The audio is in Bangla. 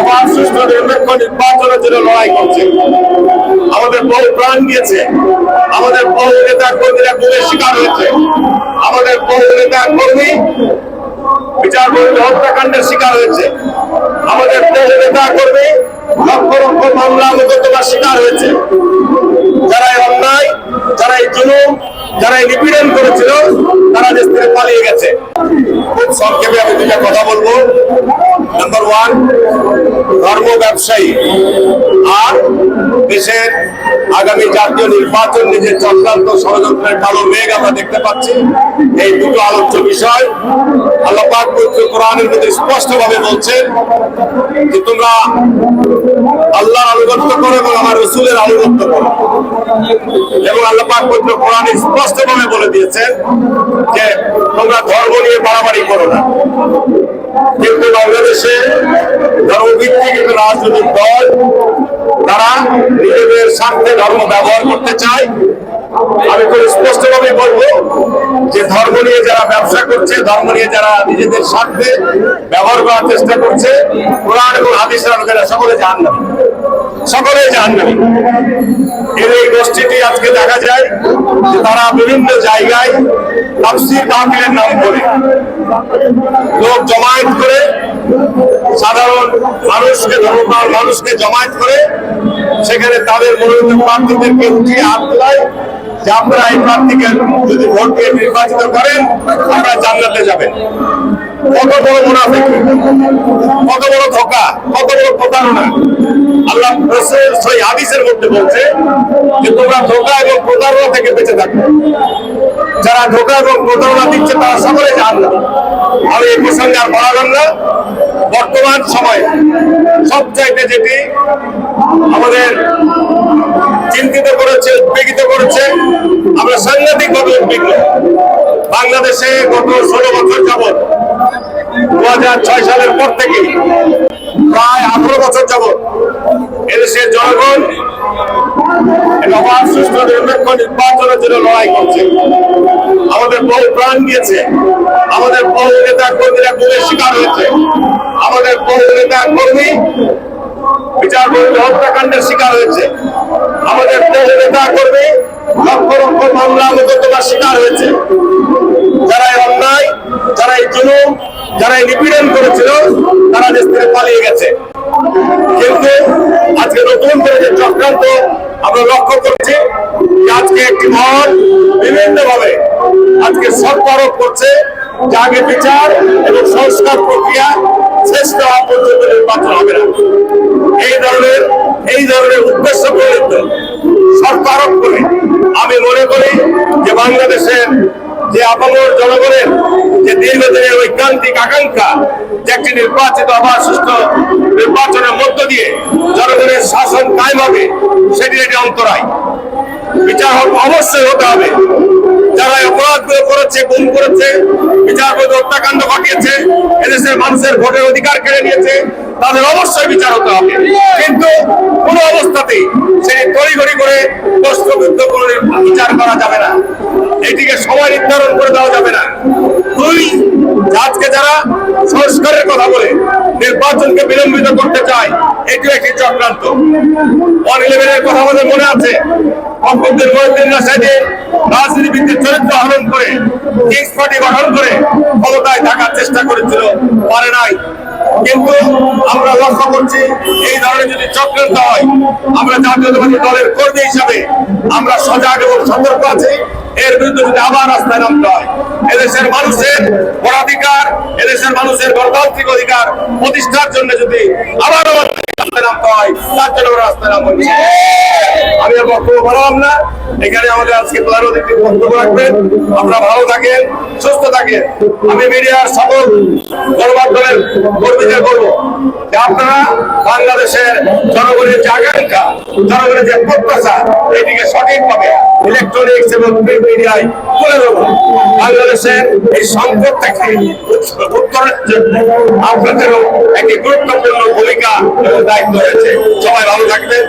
অবাধ সুষ্ঠু নিরপেক্ষ নির্বাচনের জন্য লড়াই করছে। আমাদের বহু প্রাণ দিয়েছে আমাদের বহু নেতা কর্মীরা গুণের শিকার হয়েছে। আমাদের বহু নেতা কর্মী বিচারপতি হত্যাকাণ্ডের শিকার হয়েছে। আমাদের বহু নেতা কর্মী লক্ষ লক্ষ মামলা মোকদ্দমার শিকার হয়েছে। যারা এই অন্যায় যারা এই জুলুম যারা নিপীড়ন করেছিল, তারা দেশ থেকে পালিয়ে গেছে। খুব সংক্ষেপে আমি দুটা কথা বলব। নাম্বার ওয়ান ধর্ম ব্যবসায়ী। দেশের আগামী জাতীয় নির্বাচন নিজের চক্রান্ত ষড়যন্ত্রের কালো মেঘ আমরা দেখতে পাচ্ছি। এই দুটো আলোচ্য বিষয় আল্লাপাক পবিত্র কোরআনের মধ্যে স্পষ্টভাবে বলছেন যে তোমরা আল্লাহর আনুগত্য করো এবং আমার রসুলের আনুগত্য করো। এবং আল্লাহ পাক পবিত্র কোরআনে স্পষ্টভাবে বলে দিয়েছেন যে তোমরা ধর্ম নিয়ে বাড়াবাড়ি করো না। কিন্তু বাংলাদেশে ধর্মভিত্তিক রাজনৈতিক দল তারা নিজেদের স্বার্থে ধর্ম ব্যবহার করতে চায়। আমি খুব স্পষ্টভাবে বলব যে ধর্ম নিয়ে যারা ব্যবসা করছে, ধর্ম নিয়ে যারা নিজেদের স্বার্থে ব্যবহার করার চেষ্টা করছে, কোরআন এবং হাদিসের লোকেরা সকলে জাহান্নামী। সকলে জাহান্নামী। এর এই গোষ্ঠীটি আজকে দেখা যায় যে তারা বিভিন্ন জায়গায় তাফসির মাহফিলের নাম করে। লোক জমায়েত করে সাধারণ মানুষকে, ধর্মপ্রাণ মানুষকে জমায়েত করে সেখানে তাদের মনোনীত প্রার্থীদেরকে উঠিয়ে হাত তোলায় যে আপনারা এই প্রার্থীকে যদি ভোট দিয়ে নির্বাচিত করেন, আপনারা জান্নাতে যাবেন। কত বড় মুনাফিক, কত বড় ধোকা, কত বড় প্রতারণা। আল্লাহ সেই হাদিসের মধ্যে বলছে যে তোমরা ধোকা এবং প্রতারণা থেকে বেঁচে থাকবে যারা ধোকা এবং প্রতারণা দিচ্ছে, তারা সকলে জান না আমি এই প্রসঙ্গে আর বাড়ালাম না। বর্তমান সময়ে সবচাইতে যেটি আমাদের চিন্তিত করেছে, উদ্বেগিত করেছে, আমরা সাংঘাতিকভাবে উদ্বিগ্ন বাংলাদেশে গত ষোলো বছর যাবৎ দু হাজার ছয় সালের পর থেকে প্রায় আঠারো বছর যাবৎ এদেশের জনগণ আমাদের বহু নেতা শিকার হয়েছে। আমাদের বহু নেতা কর্মী বিচারপতি হত্যাকাণ্ডের শিকার হয়েছে। আমাদের বহু নেতা কর্মী লক্ষ লক্ষ মামলা মোকদ্দমার শিকার হয়েছে। যারা অন্যায় যারা এই জুলুম যারা নিপীড়ন করেছিল, তারা দেশ থেকে পালিয়ে গেছে। কিন্তু আজকে নতুন করে চক্রান্ত আমরা লক্ষ্য করছি আজকে একটি মহল বিভিন্ন ভাবে আজকে করছে আগে বিচার এবং সংস্কার প্রক্রিয়া শেষ পর্যন্ত নির্বাচন হবে না। এই ধরনের এই ধরনের উদ্দেশ্য প্রণীত সরকারও করে আমি মনে করি যে বাংলাদেশের যে আপামর জনগণের যে দীর্ঘদিনের ঐকান্তিক আকাঙ্ক্ষা যে একটি নির্বাচিত আবার সুস্থ নির্বাচনের মধ্য দিয়ে জনগণের শাসন কায়েম হবে, সেটি একটি অন্তরায়। বিচার অবশ্যই হতে হবে। যারা অপরাধগুলো করেছে, গুম করেছে, বিচারপতি হত্যাকাণ্ড ঘটিয়েছে, এদেশের মানুষের ভোটের অধিকার কেড়ে নিয়েছে, তাদের অবশ্যই বিচার হতে হবে। কিন্তু কোন অবস্থাতেই সেটি তড়িঘড়ি করে প্রশ্নবিদ্ধ করে বিচার করা যাবে না এটিকে সময় নির্ধারণ করে দেওয়া যাবে না দুই আজকে যারা সংস্কারের কথা বলে নির্বাচনকে বিলম্বিত করতে চায় করেছিল। পারে নাই। কিন্তু আমরা লক্ষ্য করছি, এই ধরনের যদি চক্রান্ত হয়, আমরা জাতীয়তাবাদী দলের কর্মী হিসাবে আমরা সজাগ এবং সতর্ক আছি। এর বিরুদ্ধে যদি আবার রাস্তায় নামতে হয়, এদেশের মানুষের ভোটাধিকার, এদেশের মানুষের গণতান্ত্রিক অধিকার প্রতিষ্ঠার জন্য যদি আবার আমি আর বক্তব্য এখানে আমাদের আজকে প্রধান অতিথি বক্তব্য রাখবেন। আপনারা ভালো থাকেন, সুস্থ থাকেন। আমি মিডিয়ার সকল গণমাধ্যমের কর্মীদের বলব যে আপনারা বাংলাদেশের জনগণের যে আকাঙ্ক্ষা, জনগণের যে প্রত্যাশা, এটিকে সঠিকভাবে ইলেকট্রনিক্স এবং প্রিন্ট মিডিয়ায় তুলে দেবো বাংলাদেশের এই সংকট থেকে উত্তরের জন্য আপনাদেরও একটি গুরুত্বপূর্ণ ভূমিকা দায়িত্ব রয়েছে। সবাই ভালো থাকবেন।